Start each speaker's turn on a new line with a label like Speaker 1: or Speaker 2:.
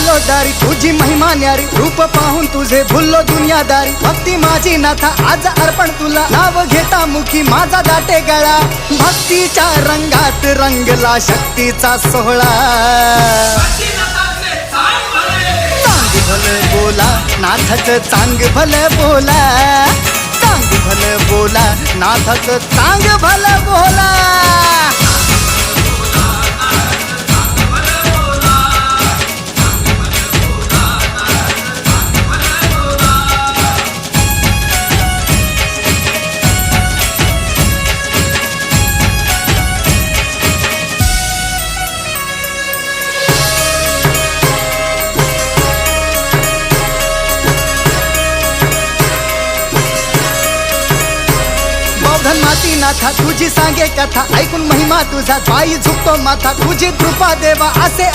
Speaker 1: आलो दारी तुझी महिमा न्यारी रूप पाहून तुझे भुललो दुनियादारी. भक्ती माझी नाथा आज अर्पण तुला. नाव घेता मुखी माझा दाटे गळा. भक्तीच्या रंगात रंगला शक्तीचा सोहळा. चांग भल बोला नाथच चांग भल बोला. चांग भल बोला नाथच चांग भल बोला. बौद्धन माती नाथा तुझी सांगे कथा ऐकून महिमा तुझा पायी झुकतो माथा तुझी कृपा देवा असे